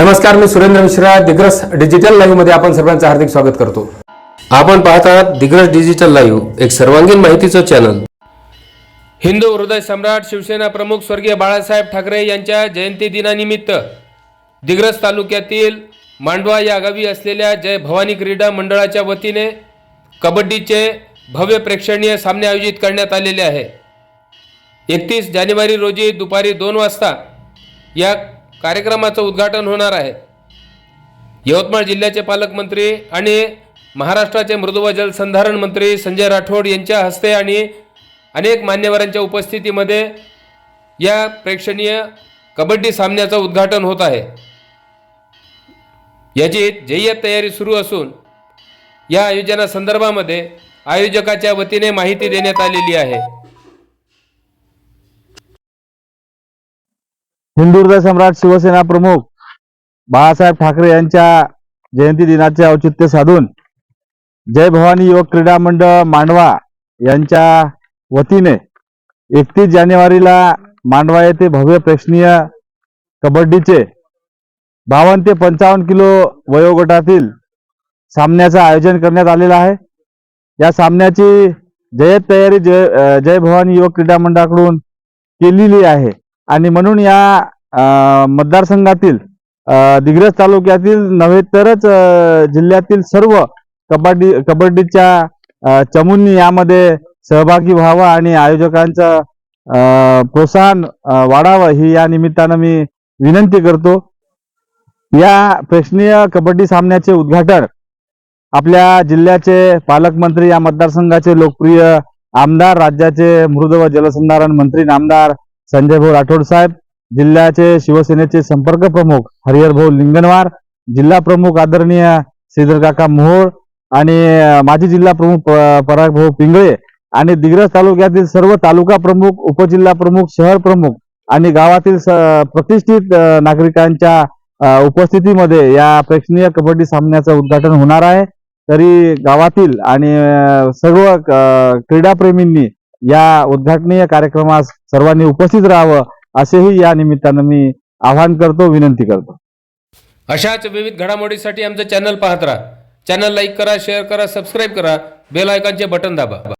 नमस्कार मी सुरेंद्र मिश्रा दिग्रस डिजिटल लाईव्हमध्ये आपण सर्वांचं हार्दिक स्वागत करतो. आपण पाहत आहात दिग्रस डिजिटल लाईव्ह एक सर्वांगीण माहितीचं चॅनल हिंदू हृदय सम्राट शिवसेना प्रमुख स्वर्गीय बाळासाहेब ठाकरे यांच्या जयंती दिनानिमित्त दिग्रस तालुक्यातील मांडवा या गावी असलेल्या जय भवानी क्रीडा मंडळाच्या वतीने कबड्डीचे भव्य प्रेक्षणीय सामने आयोजित करण्यात आलेले आहे. एकतीस जानेवारी रोजी दुपारी दोन वाजता या कार्यक्रमाचं उद्घाटन होणार आहे. यवतमाळ जिल्ह्याचे पालकमंत्री आणि महाराष्ट्राचे मृदुव जलसंधारण मंत्री संजय राठोड यांच्या हस्ते आणि अनेक मान्यवरांच्या उपस्थितीमध्ये या प्रेक्षणीय कबड्डी सामन्याचं उद्घाटन होत आहे. याची जय्यत तयारी सुरू असून या आयोजनासंदर्भामध्ये आयोजकाच्या वतीने माहिती देण्यात आलेली आहे. हिंदुर्द सम्राट शिवसेना प्रमुख बाळासाहेब ठाकरे यांच्या जयंती दिनाचे औचित्य साधून जय भवानी युवक क्रीडा मंडळ मांडवा यांच्या वतीने एकतीस जानेवारीला मांडवा येथे भव्य प्रेक्षणीय कबड्डीचे बावन्न ते पंचावन्न किलो वयोगटातील सामन्याचं आयोजन करण्यात आलेलं आहे. या सामन्याची जयत तयारी जय जय भवानी युवक क्रीडा मंडळाकडून केलेली आहे आणि म्हणून या मतदारसंघातील दिग्रस तालुक्यातील नव्हे तरच जिल्ह्यातील सर्व कबड्डी कबड्डीच्या चमूंनी यामध्ये सहभागी व्हावं आणि आयोजकांचं प्रोत्साहन वाढावं ही या निमित्तानं मी विनंती करतो. या प्रेक्षणीय कबड्डी सामन्याचे उद्घाटन आपल्या जिल्ह्याचे पालकमंत्री या मतदारसंघाचे लोकप्रिय आमदार राज्याचे मृद व जलसंधारण मंत्री नामदार संजय भाऊ राठोड साहेब जिल्ह्याचे शिवसेनेचे संपर्क प्रमुख हरिहर भाऊ जिल्हा प्रमुख आदरणीय श्रीधर काका मोहोळ आणि माजी जिल्हा प्रमुख प- पराग भाऊ पिंगळे आणि दिग्रस तालुक्यातील सर्व तालुका प्रमुख उपजिल्हा प्रमुख शहर प्रमुख आणि गावातील प्रतिष्ठित नागरिकांच्या उपस्थितीमध्ये या प्रेक्षणीय कबड्डी सामन्याचं उद्घाटन होणार आहे. तरी गावातील आणि सर्व क्रीडाप्रेमींनी या उद्घाटनीय कार्यक्रमास सर्वांनी उपस्थित राहावं असेही या निमित्तानं मी आवाहन करतो विनंती करतो. अशाच विविध घडामोडीसाठी आमचं चॅनल पाहत राहा. चॅनल लाईक करा शेअर करा सबस्क्राईब करा. बेल आयकॉनचे बटन दाबा.